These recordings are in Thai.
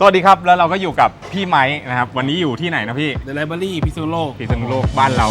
สวัสดีครับ แล้วเราก็อยู่กับพี่ไม้นะครับ วันนี้อยู่ที่ไหนนะพี่เดอะไลบรารีพิซซูโลกพิษณุโลกบ้านเรา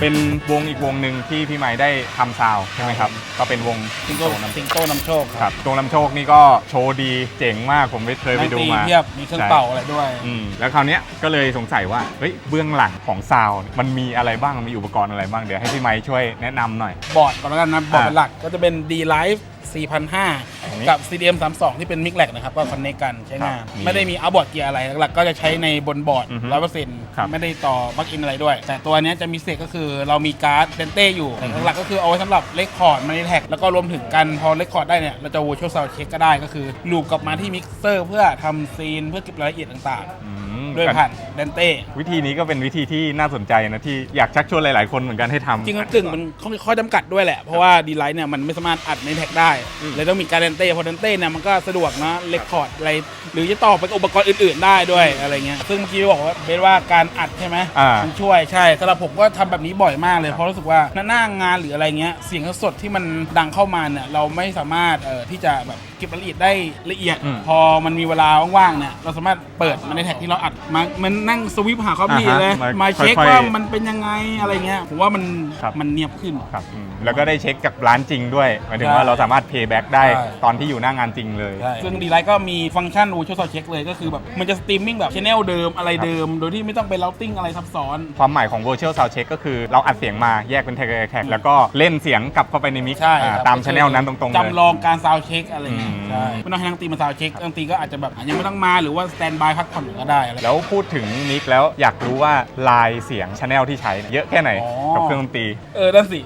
เป็นวงอีกวงหนึ่งที่พี่ไม้ได้ทำซาวด์ใช่ไหมครับ ก็เป็นวงซิงโก้โชว์น้ำซิงโก้นำโชคครับตรงลำโชคนี่ก็โชว์ดีเจ๋งมากผมไปเคยไปดูดนตรีมาเพียบมีเครื่องเป่าอะไรด้วย อืมแล้วคราวเนี้ยก็เลยสงสัยว่าเฮ้ยเบื้องหลังของซาวด์เนี่ยมันมีอะไรบ้างมันมีอุปกรณ์อะไรบ้างเดี๋ยวให้พี่ไม้ช่วยแนะนำหน่อย บอร์ดก่อนแล้วกันนะบอร์ดอ่าเป็นหลักก็จะเป็น D Live อันนี้4,500 กับ CDM 32ที่เป็นมิกแลกนะครับ ก็คอนเนคกันใช้งาน ครับไม่ได้มีเอาบอร์ดเกียร์อะไร หลักๆ ก็จะใช้ในบนบอร์ด อือฮึร้อยเปอร์เซ็นต์ครับไม่ได้ต่อบักอินอะไรด้วย แต่ตัวเนี้ยจะมีเศษก็คือเรามีการ์ดเดนเต้อยู่แต่หลักๆ ก็คือเอาไว้สำหรับเลคคอร์ดมาในแท็กแล้วก็รวมถึงกันพอเลคคอร์ดได้เนี่ย เราจะ virtual sound check ก็ได้ก็คือลูปกลับมาที่มิกเซอร์เพื่อทำซีนเพื่อเก็บรายละเอียดต่างอืมๆ ด้วยผ่านเดนเต้วิธีนี้ก็เป็นวิธีที่น่าสนใจนะที่อยากชักชวนหลาย ๆ คนเหมือนกันให้ทำจริงๆกึ่งมันเขามีข้อจำกัดด้วยแหละ เพราะว่าดีไลท์เนี่ยมันไม่สามารถอัดในแท็กได้อืมเลยต้องมีการเดนเต้เพราะเดนเต้เนี่ยมันก็สะดวกนะเลคคอร์ดอะไร หรือจะต่อไปกับอุปกรณ์อื่น ๆ ได้ด้วยอะไรเงี้ยซึ่งเมื่อกี้บอกว่าเบสว่าการอัดใช่ไหมอ่ามันช่วยใช่สำหรับผมก็ทำแบบนี้บ่อยมากเลยเพราะรู้สึกว่าหน้างานหรืออะไรเงี้ยเสียงสดที่มันดังเข้ามาเนี่ยเราไม่สามารถเอ่อที่จะแบบเก็บรายละเอียดได้ละเอียดอืมพอมันมีเวลาว่างๆเนี่ยเราสามารถเปิดมันในแท็กที่เราอัดมามันนั่งสวิปหาความดีอ่าฮะเลยมามาเช็คค่อยๆว่ามันเป็นยังไงอะไรเงี้ยผมว่ามันครับ มันเนียบขึ้น ครับอืมแล้วก็ได้เช็คจากร้านจริงด้วยหมายถึงใช่ว่าเราสามารถ pay back ได้ใช่ ตอนที่อยู่หน้างานจริงเลยซึ่งดีไลท์ก็มีฟังก์ชัน Virtual Sound Check เลยก็คือแบบมันจะสตรีมมิ่งแบบช n นลเดิมอะไรเดิม โดยที่ไม่ต้องไป routing อะไรซับซ้อน ความหมายของ virtual sound check ก็คือเราอัดเสียงมาแยกเป็นแท็กแท็กแล้วก็เล่นเสียงกลับเข้าไปในมิกซ์ใช่อ่าครับตามช anel นั้นตรงๆเลย จำลองการซาวเช็คอะไรเงี้ยอืม ใช่ไม่ต้องให้นักดนตรีมาซาวเช็คนักดนตรีก็อาจจะแบบยังไม่ต้องมาหรือว่าสแตนบายพักผ่อนก็ได้อะไรแล้วพูดถึงมิกแล้วอยากรู้ว่าลายเสียงช anel ที่ใช้เนี่ยเยอะแค่ไหนอ๋อ กับเครื่องดนตรี เออนั่นสิ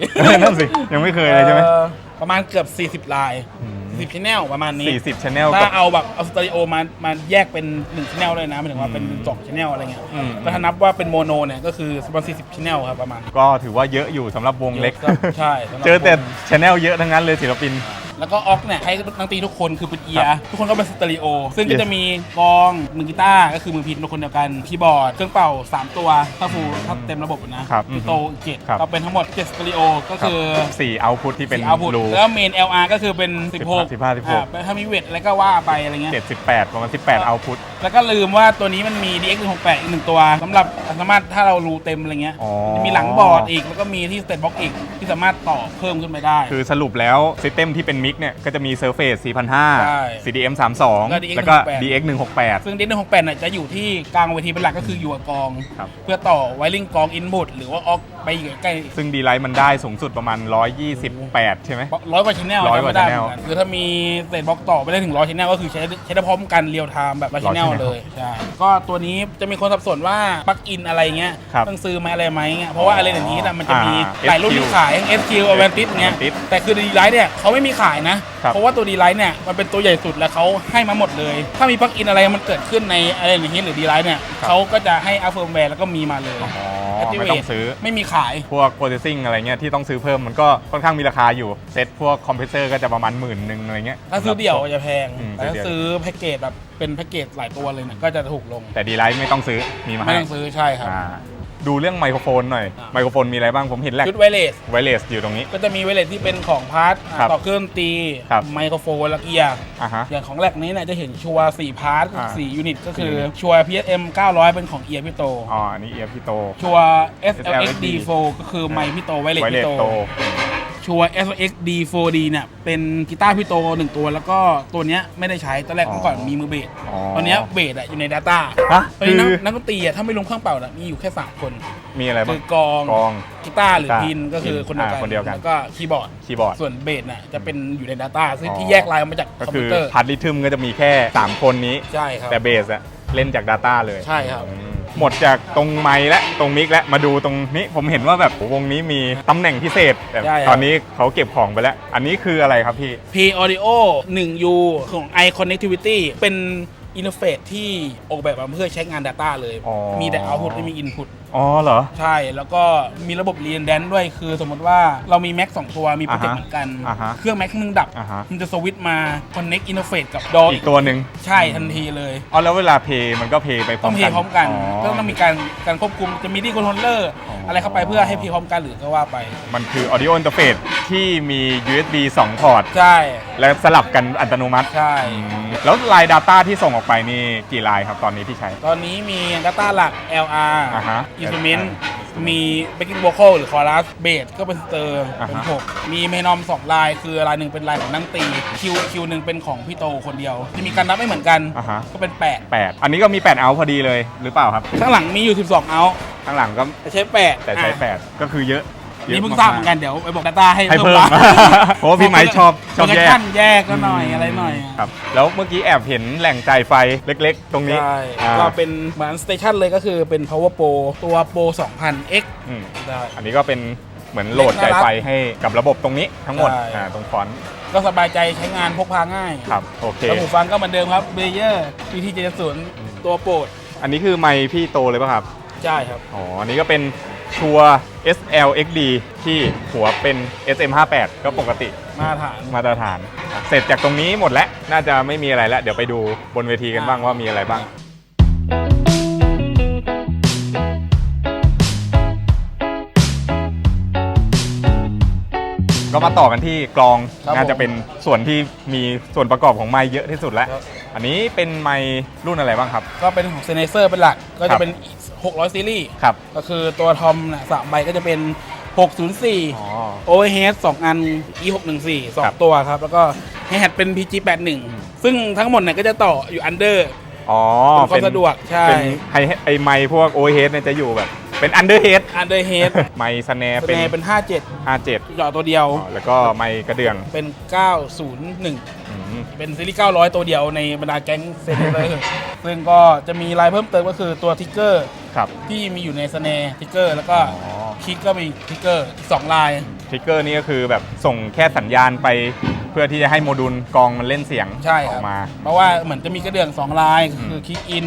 นั่นสิยังไม่เคยเลยใช่ไหมอ่อประมาณเกือบ 40 ลาย อืม 40ชแนลประมาณนี้ 40 channel ถ้ากับเอาแบบเอาสเตอริโอมามาแยกเป็น1ชแนลเลยนะหมายถึงว่าเป็นอืมสองชแนลอะไรเงี้ยอืม ก็ถ้านับว่าเป็นโมโนเนี่ยก็คือประมาณ40ชแนลครับประมาณก็ถือว่าเยอะอยู่สำหรับวงเล็กเยอะครับใช่สำหรับเจอแต่วงชแนลเยอะทั้งนั้นเลยศิลปิน แล้วก็ออกเนี่ยให้นักดนตรีทุกคนคือเป็นเอียครับทุกคนก็เป็นสเตอริโอ ซึ่งก็ Yes จะมีกลองมือกีตาร์ก็คือมือพินคนเดียวกันคีย์บอร์ด เครื่องเป่า 3 ตัวถ้าฟูลถ้าเต็มระบบนะครับพี่โตเจ็ดครับ ก็เป็นทั้งหมด7สเตอริโอก็คือสี่เอาพุทที่เป็นเอาพุทรู แล้วเมน LR ก็คือเป็น 16 15 16อ่าถ้ามีเวทอะไรก็ว่าไปอะไรเงี้ยเจ็ดสิบแปดประมาณสิบแปดเอาพุท แล้วก็ลืมว่าตัวนี้มันมี DX 168อีกหนึ่งตัวสำหรับสามารถถ้าเรารูเต็มอะไรเงี้ยอ๋อมีหลังบอร์ดอีกแล้วก็มีที่สเตตบ็อกอีกที่สามารถต่อเพิ่มขึ้นไปได้ คือสรุปแล้วซิสเต็มที่เป็นมิกเนี่ยก็จะมี Surface ใช่4,500 CDM 32 DX แล้วก็168 DX 168 ซึ่ง DX 168เนี่ยจะอยู่ที่กลางเวทีเป็นหลักก็คืออยู่กับกอง ครับ เพื่อต่อไวริงกองอินพุตหรือว่าออกไปอยู่ใกล้ซึ่งดีไลท์มันได้สูงสุดประมาณ 128 ใช่ไหม ร้อยกว่าชแนลร้อยกว่าไม่ได้ channel เหมือนกันคือถ้ามีสเตทบ็อกต่อไปได้ถึงร้อยชแนลก็คือใช้ใช้ได้พร้อมกันเรียลไทม์แบบร้อยชแนล channel เลยใช่ก็ตัวนี้จะมีคนสับสนว่าปลั๊กอินอะไรเงี้ยครับต้องซื้อไหมอะไรไหมเงี้ยเพราะว่าอะไรอย่างนี้นะมันจะมีอ่าหลายรุ่นที่ขายอย่าง SQ a v a n t i s เงี้ย Avantis แต่คือดีไลท์เนี่ยเขาไม่มีขายนะ ครับเพราะว่าตัวดีไลท์เนี่ยมันเป็นตัวใหญ่สุดแล้วเขาให้มาหมดเลย ถ้ามีปลั๊กอินอะไรมันเกิดขึ้นในอะไรอย่างนี้หรือดีไลท์เนี่ยเขาก็จะให้อัพเฟิร์มแวร์แล้วก็มีมาเลย อ๋อ Activate ไม่ต้องซื้อ ไม่มีขาย พวก processing อะไรเงี้ยที่ต้องซื้อเพิ่มมันก็ค่อนข้างมีราคาอยู่ เซ็ตพวกคอมเพรสเซอร์ก็จะประมาณหมื่นหนึ่งอะไรเงี้ย ถ้าซื้อเดี่ยวจะแพงอืมแต่ถ้าซื้อเดี่ยวซื้อแพ็กเกจแบบเป็นแพ็กเกจหลายตัวเลยเนี่ยก็จะถูกลง แต่ดีไลท์ไม่ต้องซื้อมีมาไม่ให้ต้องซื้อใช่ครับ อ่า ดูเรื่องไมโครโฟนหน่อยอ่าไมโครโฟนมีอะไรบ้างผมเห็นแหละชุดไวเลสไวเลสอยู่ตรงนี้ ก็จะมีไวเลสที่เป็นของพาร์ทอะครับต่อเครื่องดนตรีครับไมโครโฟนและเกียร์อะฮะอย่างของแรกนี้เนี่ยจะเห็นชัวร์4พาร์ทอ่า4ยูนิตก็คือสี่ยูนิต ชัวร์ PSM 900 เป็นของเอียร์พี่โต อ๋ออันนี้เอียร์พี่โต ชัวร์ SLXD SLXD4 ก็คือไมค์พี่โตไวเลสไวเลพี่สโต โต ชัวร์ SLXD4D เนี่ยเป็นกีตาร์พี่โตหนึ่งตัว แล้วก็ตัวเนี้ยไม่ได้ใช้ตอนแรกอ๋อเมื่อก่อนมีมือเบสอ๋อตอนเนี้ยเบสอะอยู่ใน Data ฮะตอนนี้นักคือ นักดนตรีอะถ้าไม่ลงเครื่องเป่าน่ะมีอยู่แค่3คน มีอะไรบ้าคืง อกลองกลองกีตาร์หรือกีตาร์พินก็คือคนเดียวกันอ่าคนเดียวกัน แล้วก็คีย์บอร์ด คีย์บอร์ด ส่วนเบสน่ะจะเป็นอยู่ใน Data ซึ่งอ๋อ ที่แยกลายออกมาจากก็คอมคืพิอวเตอร์พาร์ทลิทึมก็จะมีแค่ 3 คนนี้ ใช่ครับแต่เบสอะเล่นจาก Data เลยใช่ครับ อืม หมดจากตรงไมค์และตรงมิกและมาดูตรงนี้ผมเห็นว่าแบบวงนี้มีตำแหน่งพิเศษแต่ใช่ครับ ตอนนี้เขาเก็บของไปแล้ว อันนี้คืออะไรครับพี่ P Audio 1U ของ i Connectivity เป็น อินเทอร์เฟซที่ออกแบบมาเพื่อใช้งาน Data เลย อ๋อ มีแต่ Output ไม่มี Input อ๋อเหรอ ใช่ แล้วก็มีระบบ Redundant ด้วย คือสมมติว่าเรามี Mac 2 ตัว มีโปรเจกต์อ่าฮะเหมือนกัน อ่าฮะเครื่อง Mac นึงดับ อ่าฮะ มันจะสวิตช์มา Connect Interface กับ DAW อีกตัวหนึ่งใช่ทันทีเลย อ๋อแล้วเวลาเพย์มันก็เพย์ไปพร้ต้ออมงเพกันย์พร้อมกันอ๋อก็ต้องมีการการควบคุม จะมีดีคอนโทรลเลอร์ อ๋อออะไรเข้าไปเพื่อให้เพย์พร้อมกันหรือก็ว่าไป มันคือ audio interface ที่มี USB 2 พอร์ต ใช่ และสลับกันอัตโนมัติใช่ อืมแล้วลาย Data ที่ส่งออกไปนี่กี่ลายครับตอนนี้ที่ใช้ ตอนนี้มี Data หลัก LR อ่าฮะ Instrument มี backing vocal หรือ chorus bass ก็เป็นสเตอร์อ่าฮะ เป็นหกมีเมนอมสองลาย คือลายหนึ่งเป็นลายของนักดนตรีคิวคิวหนึ่งเป็นของพี่โตคนเดียว จะมีการนับไม่เหมือนกันอ่าฮะ ก็เป็น8อันนี้ก็มี8เอาพอดีเลยหรือเปล่าครับ8ข้างหลังมีอยู่ 12 เอาข้างหลังก็แต่ใช้8แต่ใช้อะ8ก็คือเยอะยอะ นี่เพิ่งทราบเหมือนกันเดี๋ยวไปบอก Data ให้ให้เพิ่มบ้าง เพราะว่าพี่ไม้ชอบชอบแยกขั้นแยกก็หน่อยอะไรหน่อยครับ แล้วเมื่อกี้แอบเห็นแหล่งจ่ายไฟเล็กๆ ตรงนี้ใช่อ่าก็เป็นเหมือนสเตชันเลยก็คือเป็น power pro ตัว pro 2000 x อืมได้ อันนี้ก็เป็นเหมือนโหลดจ่ายไฟให้กับระบบตรงนี้ทั้งหมดใช่ อ่าตรงฟอนต์ก็สบายใจใช้งานพกพาง่ายครับ โอเค แล้วหูฟังก็เหมือนเดิมครับเบเยอร์ BT 7ตัวโปรดอันนี้คือไมค์พี่โตเลยป่ะครับ ใช่ครับ อ๋อ อันนี้ก็เป็น ชัว SLXD ที่หัวเป็น SM58 ก็ปกติมาตรฐาน มาตรฐาน เสร็จจากตรงนี้หมดแล้ว น่าจะไม่มีอะไรแล้ว เดี๋ยวไปดูบนเวทีกันบ้างว่ามีอะไรบ้าง ก็มาต่อกันที่กลอง ครับน่าจะผม เป็นส่วนที่มีส่วนประกอบของไมค์เยอะที่สุดแล้วครับ อันนี้เป็นไมค์รุ่นอะไรบ้างครับ ก็เป็นของเซเนเซอร์เป็นหลักก็ครัจะบ เป็น 600 ซีรีส์ครับก็คือตัวทอมนะสามใบก็จะเป็นอ๋อ604 Overhead 2 อัน E614 ครับ2ตัวครับ แล้วก็ให้แฮดเป็น PG81 ซึ่งทั้งหมดเนี่ยก็จะต่ออยู่อันเดอร์ อ๋อเป็นความสะดวกใช่ เป็นไฮไอไมค์พวกโอเฮดเนี่ยจะอยู่แบบ เป็นอันเดอร์เฮดอันเดอร์เฮดไมค์สแนร์สเป็นแนร์เป็น 57 57จอตัวเดียวอ๋อแล้วก็ไมค์กระเดื่อง เป็น 901อืม เป็นซีรีส์ 900 ตัวเดียวในบรรดาแก๊งเซนเตอร์ซึ่งก็จะมีลายเพิ่มเติมก็คือตัวทิกเกอร์ครับ ที่มีอยู่ในสแนร์ทิกเกอร์แล้วก็อ๋อ คิกก็มีทิกเกอร์อีกสองลาย ทริกเกอร์นี่ก็คือแบบส่งแค่สัญญาณไป เพื่อที่จะให้โมดูลกลองมันเล่นเสียงใช่อคอรับกมา เพราะว่าเหมือนจะมีกระเดื่องสองลายคือคิกอิน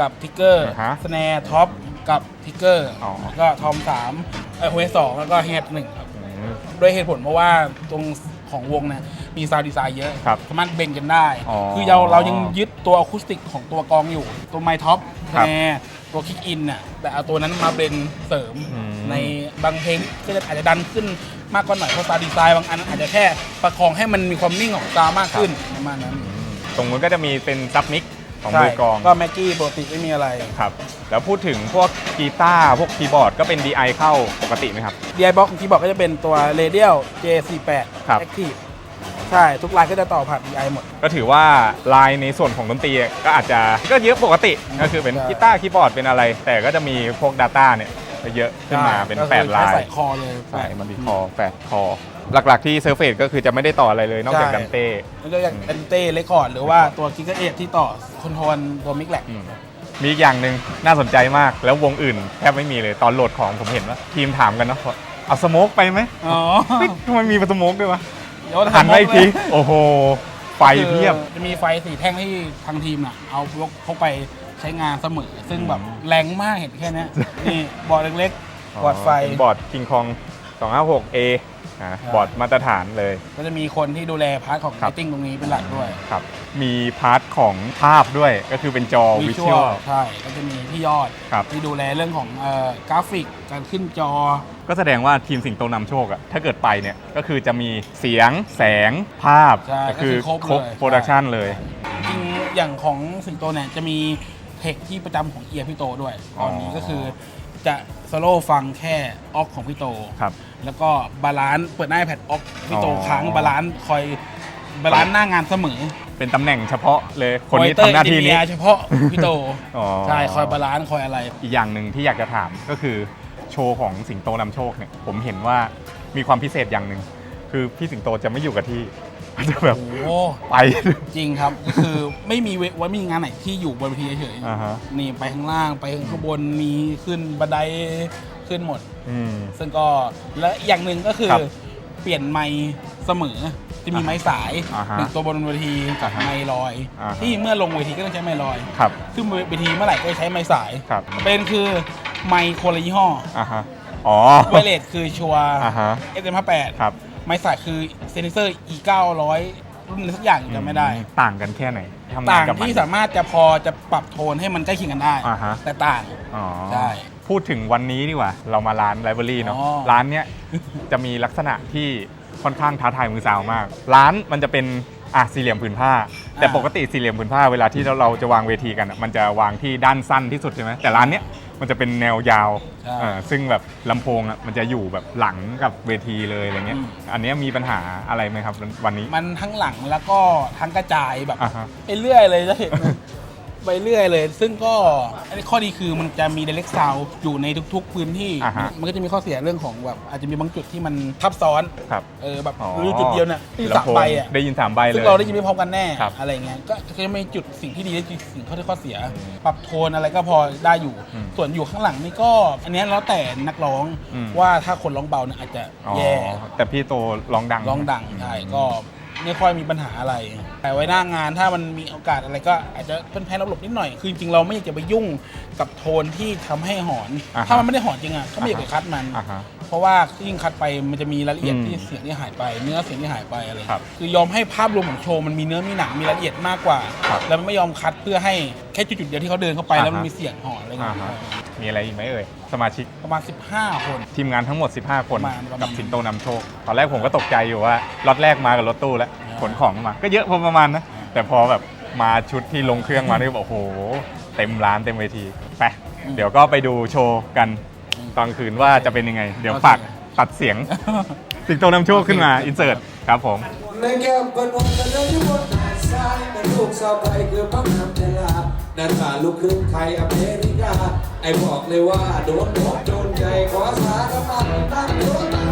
กับทิกเกอร์อ่าฮะสแนร์ท็อปกับทิกเกอร์อ๋อ แล้วก็ทอมสามเออเฮสองแล้วก็แฮดหนึ่งครับ อืม ด้วยเหตุผลเพราะว่าตรงของวงเนี่ย มีซาวด์ดีไซน์เยอะครับสามารถเบนกันได้ อ๋อคือเราเรายังยึดตัวอะคูสติกของตัวกลองอยู่ ตัวไมท็อปครับแนตัวคิกอินน่ะแต่เอาตัวนั้นมาเบนเสริมอืมในบางเพลงก็จะอาจจะดันขึ้นมากกว่าหน่อยเพราะซาวด์ดีไซน์บางอันอาจจะแค่ประคองให้มันมีความนิ่งของซาวด์มากขึ้นประมาณนั้นอืมตรงนู้นก็จะมีเป็นซับมิกของใช่มือกลองก็แม็กกี้ปกติไม่มีอะไร ครับ แล้วพูดถึงพวกกีตาร์พวกคีย์บอร์ดก็เป็น DI เข้าปกติไหมครับ DI box ของที่บอกก็จะเป็นตัว Radial J48 ครับ Active ใช่ ทุกลายก็จะต่อผ่าน DI หมด ก็ถือว่าลายในส่วนของดนตรีก็อาจจะก็เยอะปกติก็คือเป็นใช่กีตาร์คีย์บอร์ดเป็นอะไร แต่ก็จะมีพวก Data เนี่ยก็เยอะขึ้นมาเป็นก็คือ8ลายใช้ใส่คอเลยใช่มันมีคอ8คอ หลักๆที่เซอร์เฟก็คือจะไม่ได้ต่ออะไรเลยนอกจากใช่ดันเต้แล้วก็อย่าง a n นเต้เรคคอร์ดหรือว่าตัว g i g a 8ที่ต่อคอนโทรลตัวมิกแลกอืมมีอีกอย่างหนึ่งน่าสนใจมากแล้ววงอื่นแทบไม่มีเลยตอนโหลดของผมเห็นว่าทีมถามกันเนาะว่าเอาสโมกไปไหมอ๋อเฮ้ยทำไมมีสโมกด้วยวะเดี๋ยวหันไปอีกทีโอ้โห ไฟเพียบ จะมีไฟสีแท่งที่ทางทีมน่ะ เอายกพกไปใช้งานเสมอ ซึ่งแบบแรงมากเห็นแค่เนี้ยนี่บอร์ดเล็กๆ บอร์ดไฟ เป็นบอร์ด King Kong 256A อ่าครับบอร์ดมาตรฐานเลย ก็จะมีคนที่ดูแลพาร์ทของครัไลบติ้งตรงนี้เป็นหลักด้วยครับ มีพาร์ทของภาพด้วยก็คือเป็นจอวิชวล ใช่ ก็จะมีพี่ยอด ครับ ที่ดูแลเรื่องของเอ่อกราฟิก การขึ้นจอ ก็แสดงว่าทีมสิงโตนำโชคอะถ้าเกิดไปเนี่ยก็คือจะมีเสียงแสงภาพใช่ก็คือก็คือครบครบเลย โปรดักชันเลย จริงๆอย่างของสิงโตเนี่ยจะมีเทคที่ประจำของเอียร์พี่โตด้วย ตอนนี้อ๋อก็คือจะโซโล่ฟังแค่ออกของพี่โต ครับ แล้วก็บาลานซ์เปิดหน้าแพดออกพี่โตอ๋อ ค้างบาลานซ์คอยบาลานซ์หน้างานเสมอเป็นตำแหน่งเฉพาะเลยคนนี้โปรทำหน้าที่นี้เตอร์ engineer เฉพาะพี่โตอ๋อ ใช่คอยบาลานซ์คอยอะไร อีกอย่างหนึ่งที่อยากจะถามก็คือ โชว์ของสิงโตนำโชคเนี่ยผมเห็นว่ามีความพิเศษอย่างหนึ่งคือพี่สิงโตจะไม่อยู่กับที่จะแบบโอ้ไป จริงครับก็คือไม่มีเวว่ามีงานไหนที่อยู่บนเวทีเฉยอ่าฮะๆนี่ไปข้างล่างไปข้างบนมีขึ้นบันไดขึ้นหมด อืม ซึ่งก็และอย่างหนึ่งก็คือครับเปลี่ยนไมค์เสมอจะมีไม้สายอ่าฮะหนึ่งตัวบนเวทีกับอ่าฮะไม้ลอย อ่าฮะ ที่เมื่อลงเวทีก็ต้องใช้ไม้ลอย ครับ ขึ้นเวทีเมื่อไหร่ก็ใช้ไม้สายครับเป็นคือ ไมค์คนละยี่ห้ออ่าฮะอ๋อไวเลสคือชัวอ่าฮะเอสเอ็มห้าแปดครับไม้สายคือเซนเซอร์ e 9 0 0รุ่นอะไรสักอย่างจำไม่ได้อืต่างกันแค่ไหนทำงาต่านงกับมัน ที่สามารถจะพอจะปรับโทนให้มันใกล้เคียงกันได้ อ่าฮะ แต่ต่าง อ๋อใช่พูดถึงวันนี้ดีกว่า เรามาร้านไลบรารีเนาะอ๋อ ร้านเนี้ย จะมีลักษณะที่ค่อนข้างท้าทายมือสาวมาก ร้านมันจะเป็นอะสี่เหลี่ยมผืนผ้า แต่ปกติสี่เหลี่ยมผืนผ้าเวลาที่เราเราจะวางเวทีกันอะมันจะวางที่ด้านสั้นที่สุดใช่ไหมแต่ร้านเนี้ย มันจะเป็นแนวยาวใช่เออซึ่งแบบลำโพงอะมันจะอยู่แบบหลังกับเวทีเลยอะไรเงี้ย อืม อันเนี้ยมีปัญหาอะไรไหมครับวันนี้ มันทั้งหลังแล้วก็ทั้งกระจายแบบอ่าฮะ ไปเรื่อยเลยจะเห็น ไปเรื่อยเลย ซึ่งก็อันนี้ข้อดีคือมันจะมี direct sound อยู่ในทุก ๆ พื้นที่ อ่าฮะมันก็จะมีข้อเสียเรื่องของแบบอาจจะมีบางจุดที่มันทับซ้อนครับเออแบบอ๋อหรือจุดเดียวเนี่ยที่สามลำโพงใบอะได้ยินสามใบเลย ซึ่งเราได้ยินไม่พร้อมกันแน่ครับ อะไรเงี้ยก็ก็จะไม่จุดสิ่งที่ดีและสิ่งข้อที่ข้อเสียอืมปรับโทนอะไรก็พอได้อยู่อืมส่วนอยู่ข้างหลังนี่ก็ อันเนี้ยแล้วแต่นักร้องอืมว่าถ้าคนร้องเบาเนี่ยอาจจะอ๋อแย่ แต่พี่โตร้องดัง ร้องดังใช่ก็ ไม่ค่อยมีปัญหาอะไร แต่ไว้หน้างานถ้ามันมีโอกาสอะไรก็อาจจะเป็นแพ้ระบบนิดหน่อย คือจริงๆเราไม่อยากจะไปยุ่งกับโทนที่ทำให้หอน อ่าฮะถ้ามันไม่ได้หอนจริงอะก็ไม่อยากไปคัดมัน อ่าฮะเพราะว่ายิ่งคัดไปมันจะมีรายละเอียดอืมที่เสียงที่หายไปเนื้อเสียงที่หายไปอะไรครับคือยอมให้ภาพรวมของโชว์มันมีเนื้อมีหนังมีรายละเอียดมากกว่า ครับ แล้วมันไม่ยอมคัดเพื่อให้แค่จุดๆเดียวที่เขาเดินเข้าไปอ่าฮะแล้วมันมีเสียงหอนอะไรอ่าเงี้ยฮะ มีอะไรอีกไหมเอ่ย สมาชิกประมาณ 15 คน ทีมงานทั้งหมด 15 คน ประมาณประมาณ กับสิงโตนำโชค ตอนแรกผมก็ตกใจอยู่ว่าล็อตแรกมากับรถตู้แล้วอ่าขนของมา ก็เยอะพอประมาณนะ แต่พอแบบมาชุดที่ลงเครื่องมานี่แบบโอ้โห เต็มร้านเต็มเวทีไปเดี๋ยวก็ไปดูโชว์กันตอนคืนว่าจะเป็นยังไง เดี๋ยวฝากตัดเสียงสิงโตนำโชคขึ้นมาอินเสิร์ตครับผม ในแก้วบนวงกันเดินอยู่บนหาดทรายเป็นลูกสาวไทยคือพักน้ำเจลา นั่นมาลูกครึ่งไทยอเมริกา ไอ้บอกเลยว่า โดนโดนโดนใจขอสารพัดตั้งโดนตั้งโดน